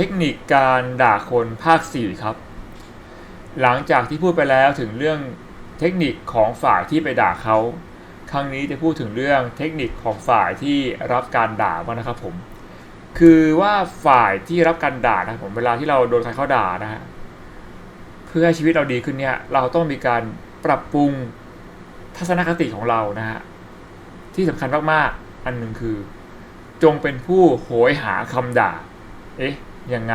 เทคนิคการด่าคนภาค 4 ครับ หลังจากที่พูดไปแล้วถึงเรื่องเทคนิคของฝ่ายที่ไปด่าเขา ครั้งนี้จะพูดถึงเรื่องเทคนิคของฝ่ายที่รับการด่าบ้างนะครับผม คือว่าฝ่ายที่รับการด่านะครับผมเวลาที่เราโดนใครเขาด่านะฮะ เพื่อให้ชีวิตเราดีขึ้นเนี่ย เราต้องมีการปรับปรุงทัศนคติของเรานะฮะ ที่สำคัญมากๆ อันหนึ่งคือ จงเป็นผู้โหยหาคำด่า เอ๊ะ ยังไง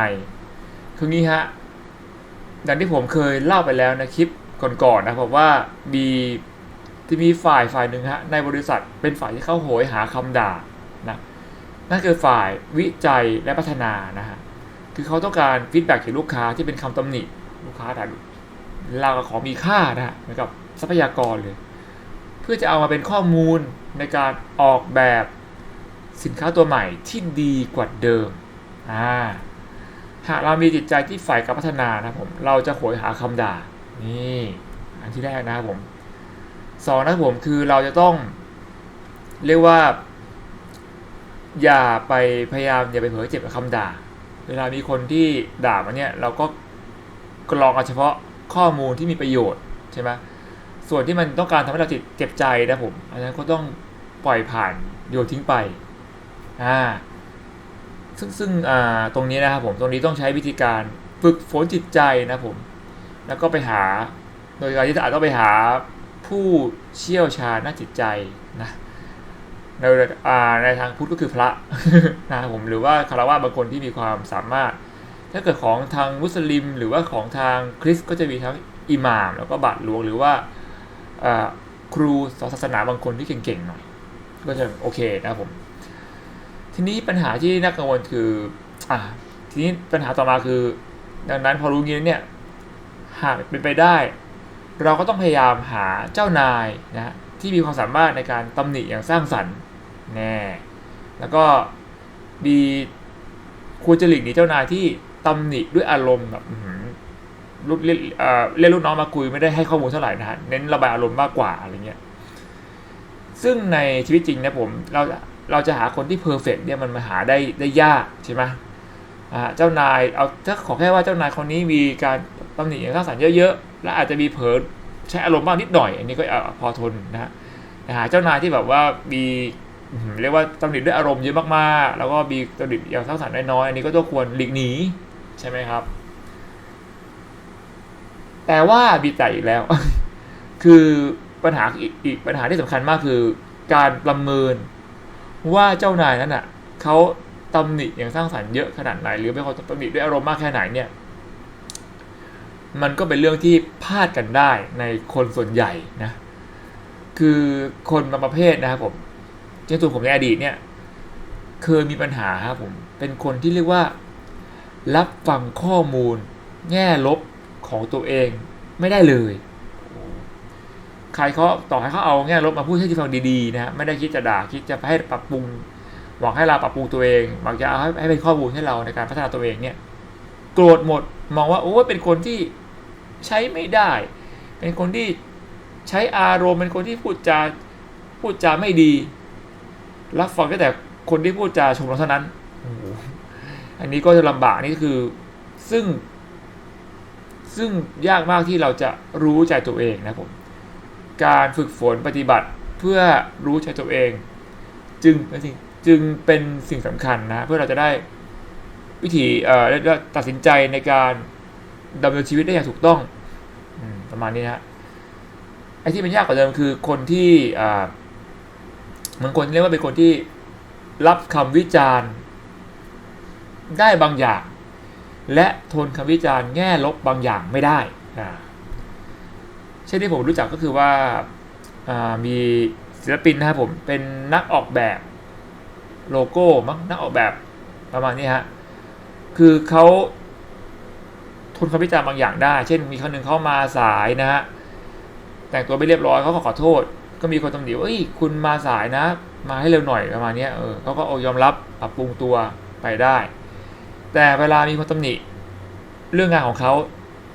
คืองี้ฮะดังที่ผมเคยเล่าไปแล้วในคลิปก่อนๆนะผมว่ามีที่มีฝ่ายฝ่ายหนึ่งฮะในบริษัทเป็นฝ่ายที่เข้าโหยหาคำด่านะนั่นคือฝ่ายวิจัยและพัฒนานะฮะคือเขาต้องการฟีดแบ็กจากลูกค้าที่เป็นคำตำหนิลูกค้าด่าเราก็ของมีค่านะฮะเหมือนกับทรัพยากรเลย เพื่อจะเอามาเป็นข้อมูลในการออกแบบสินค้าตัวใหม่ที่ดีกว่าเดิมอ่า หากเรามีจิตใจที่ใฝ่กับพัฒนานะผมเราจะโหยหาคำด่านี่อันที่แรกนะครับผมสองนะครับผมคือเราจะต้องเรียกว่า อย่าไปพยายามอย่าไปเผลอเจ็บกับคำด่า เวลามีคนที่ด่ามาเนี่ยเราก็กรองเอาเฉพาะข้อมูลที่มีประโยชน์ใช่ไหมส่วนที่มันต้องการทำให้เราจิตเจ็บใจนะผมอันนั้นก็ต้องปล่อยผ่านโยนทิ้งไปอ่า ซึ่งซึ่งตรงนี้นะครับผมตรงนี้ต้องใช้วิธีการฝึกฝนจิตใจนะผม แล้วก็ไปหา โดยการที่อาจต้องไปหาผู้เชี่ยวชาญด้านจิตใจนะในในทางพุทธก็คือพระนะครับผมหรือว่าคารวะบางคนที่มีความสามารถ ถ้าเกิดของทางมุสลิม หรือว่าของทางคริสก็จะมีทั้งอิหม่าม แล้วก็บาทหลวงหรือว่าอ่าครูสอนศาสนาบางคนที่เก่งๆหน่อยก็จะโอเคนะครับผม ทีนี้ปัญหาที่น่ากังวลคืออ่าทีนี้ปัญหาต่อมาคือ ดังนั้นพอรู้งี้เนี่ยหากเป็นไปได้ เราก็ต้องพยายามหาเจ้านายนะที่มีความสามารถในการตำหนิอย่างสร้างสรรค์แน่แล้วก็มีควรจะหลีกหนีเจ้านายที่ตำหนิด้วยอารมณ์แบบอื้อหือรุ่นเรียกเรียกลูกน้องมาคุยไม่ได้ให้ข้อมูลเท่าไหร่นะฮะเน้นระบายอารมณ์มากกว่าอะไรเงี้ยซึ่งในชีวิตจริงนะผมเรา เราจะหาคนที่เพอร์เฟกเนี่ยมันมาหาได้ได้ยากใช่ไหมเจ้านายเอาถ้าขอแค่ว่าเจ้านายคนนี้มีการตำหนิอย่างสร้างสรรค์เยอะๆ และอาจจะมีเผลอใช้อารมณ์บ้างนิดหน่อย อันนี้ก็พอทนนะหาเจ้านายที่แบบว่ามีเรียกว่าตำหนิด้วยอารมณ์เยอะมากๆ แล้วก็มีตำหนิอย่างสร้างสรรค์น้อยๆ อันนี้ก็ต้องควรหลีกหนีใช่ไหมครับ แต่ว่ามีแต่อีกแล้ว คือปัญหาอีกอีกปัญหาที่สำคัญมากคือ การประเมิน ว่าเจ้านายนั้นอะเขาตำหนิอย่างสร้างสรรค์เยอะขนาดไหน หรือเป็นคนตำหนิด้วยอารมณ์มากแค่ไหนเนี่ย มันก็เป็นเรื่องที่พลาดกันได้ในคนส่วนใหญ่นะ คือคนบางประเภทนะครับผมเช่นตัวผมในอดีตเนี่ยเคยมีปัญหาครับผม เป็นคนที่เรียกว่า รับฟังข้อมูล แง่ลบของตัวเองไม่ได้เลย ใครเขาต่อให้เขาเอาแง่ลบมาพูดให้ที่ฟังดีๆนะฮะไม่ได้คิดจะด่าคิดจะให้ปรับปรุงหวังให้เราปรับปรุงตัวเองหวังจะเอาให้ให้เป็นข้อมูลให้เราในการพัฒนาตัวเองเนี่ยโกรธหมดมองว่าโอ้เป็นคนที่ใช้ไม่ได้ เป็นคนที่ใช้อารมณ์เป็นคนที่พูดจาพูดจาไม่ดี รับฟังแค่แต่คนที่พูดจาชมเราเท่านั้นอันนี้ก็จะลำบากนี่คือซึ่ง ซึ่งยากมากที่เราจะรู้ใจตัวเองนะผม การฝึกฝนปฏิบัติเพื่อรู้ใจตัวเอง จึงเป็นสิ่งจึงเป็นสิ่งสำคัญนะเพื่อเราจะได้วิธีเอ่อตัดสินใจในการดำเนินชีวิตได้อย่างถูกต้องอประมาณนี้นะไอ้ที่มันยากกว่าเดิมคือคนที่อ่าบางคนเรียกว่าเป็นคนที่รับคำวิจารณ์ ได้บางอย่าง และทนคำวิจารณ์แง่ลบบางอย่างไม่ได้อ่า เช่นที่ผมรู้จักก็คือว่าามีศิลปินนะครับผมเป็นนักออกแบบโลโก้มั้งนักออกแบบประมาณนี้ฮะคือเขาทนคำวิจารณ์บางอย่างได้ เช่นมีคนหนึ่งเข้ามาสายนะฮะแต่งตัวไม่เรียบร้อยเขาก็ขอโทษ ก็มีคนตำหนิว่าเอ้ยคุณมาสายนะ มาให้เร็วหน่อยประมาณนี้เออเขาก็โอยอมรับปรับปรุงตัวไปได้ แต่เวลามีคนตำหนิเรื่องงานของเขา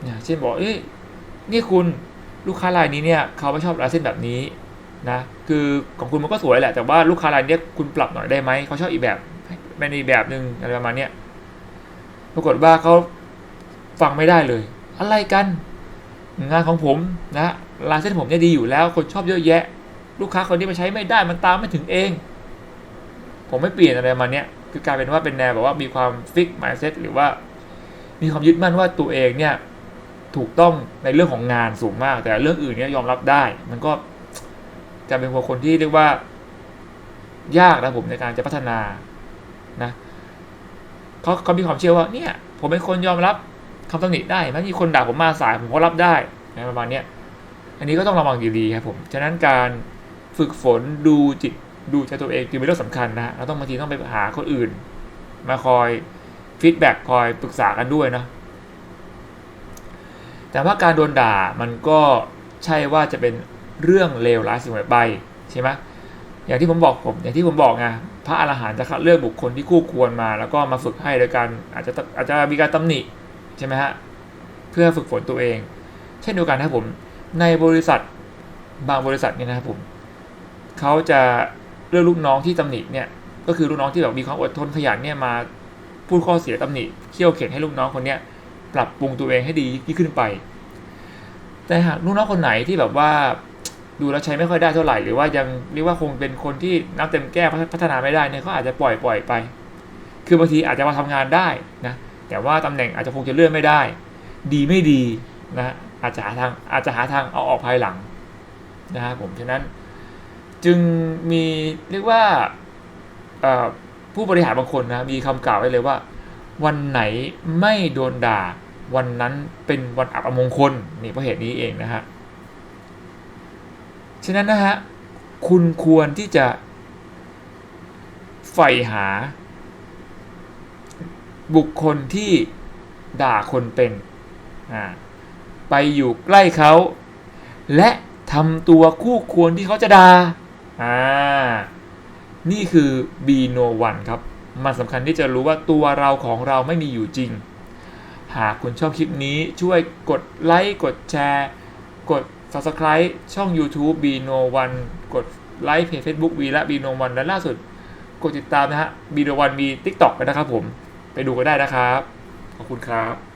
เนี่ยเช่นบอกเอ้ยนี่คุณ ลูกค้ารายนี้เนี่ยเขาไม่ชอบลายเส้นแบบนี้นะคือของคุณมันก็สวยแหละ แต่ว่าลูกค้ารายนี้คุณปรับหน่อยได้ไหมเขาชอบอีกแบบเป็นอีกแบบหนึ่งอะไรประมาณเนี้ยปรากฏว่าเขาฟังไม่ได้เลย อะไรกัน งานของผมนะลายเส้นผมเนี่ยดีอยู่แล้ว คนชอบเยอะแยะ ลูกค้าคนนี้มาใช้ไม่ได้มันตามไม่ถึงเอง ผมไม่เปลี่ยนอะไรมาเนี้ยคือกลายเป็นว่าเป็นแนวแบบว่ามีความฟิกมายเซ็ตหรือว่า มีความยึดมั่นว่าตัวเองเนี่ย ถูกต้องในเรื่องของงานสูงมาก แต่เรื่องอื่นเนี่ยยอมรับได้ มันก็จะเป็นคนที่เรียกว่า ยากนะผมในการจะพัฒนานะเขาเขามีความเชื่อว่าเนี่ย ผมเป็นคนยอมรับคำตำหนิได้ไม่มีคนด่าผมมาสายผมก็รับได้นะประมาณเนี้ยอันนี้ก็ต้องระวังดีๆครับผม ฉะนั้นการฝึกฝนดูจิตดูใจตัวเองจึงเป็นเรื่องสำคัญนะเราต้องบางทีต้องไปหาคนอื่น มาคอยฟีดแบ็กคอยปรึกษากันด้วยนะ แต่ว่าการโดนด่ามันก็ใช่ว่าจะเป็นเรื่องเลวร้ายเสมอไปใช่ไหมอย่างที่ผมบอกผมอย่างที่ผมบอกไงพระอรหันต์จะคัดเลือกบุคคลที่คู่ควรมา แล้วก็มาฝึกให้โดยการอาจจะอาจจะมีการตำหนิใช่ไหมฮะเพื่อฝึกฝนตัวเอง เช่นเดียวกันนะครับผมในบริษัทบางบริษัทเนี่ยนะครับผมเขาจะเลือกลูกน้องที่ตำหนิเนี่ยก็คือลูกน้องที่แบบมีความอดทนขยันเนี่ยมาพูดข้อเสียตำหนิเขี่ยวเข็นให้ลูกน้องคนเนี้ย ปรับปรุงตัวเองให้ดียิ่งขึ้นไป แต่หากลูกน้องคนไหนที่แบบว่าดูแลวใช้ไม่ค่อยได้เท่าไหร่หรือว่ายังเรียกว่าคงเป็นคนที่น้ำเต็มแก้วพัฒนาไม่ได้เนี่ยเขาอาจจะปล่อยปล่อยไป คือบางทีอาจจะมาทำงานได้นะแต่ว่าตำแหน่งอาจจะคงจะเลื่อนไม่ได้ ดีไม่ดีนะอาจจะหาทางอาจจะหาทางเอาออกภายหลังนะครับผมฉะนั้นจึงมีเรียกว่าผู้บริหารบางคนนะมีคำกล่าวไว้เลยว่า วันไหนไม่โดนด่า วันนั้นเป็นวันอับอมงคลนี่เพราะเหตุนี้เองนะฮะฉะนั้นนะฮะคุณควรที่จะใฝ่หา บุคคลที่ด่าคนเป็นไปอยู่ใกล้เขา และทำตัวคู่ควรที่เขาจะดา่านี่คือ B no one ครับ มันสำคัญที่จะรู้ว่าตัวเราของเราไม่มีอยู่จริง หากคุณชอบคลิปนี้ช่วยกดไลค์กดแชร์กด subscribe ช่อง YouTube be no o n กดไลค์เพจ Facebook วีและ be no one และล่าสุด กดติดตามนะฮะ be no one มี TikTok นะครับผม ไปดูก็ได้นะครับ ขอบคุณครับ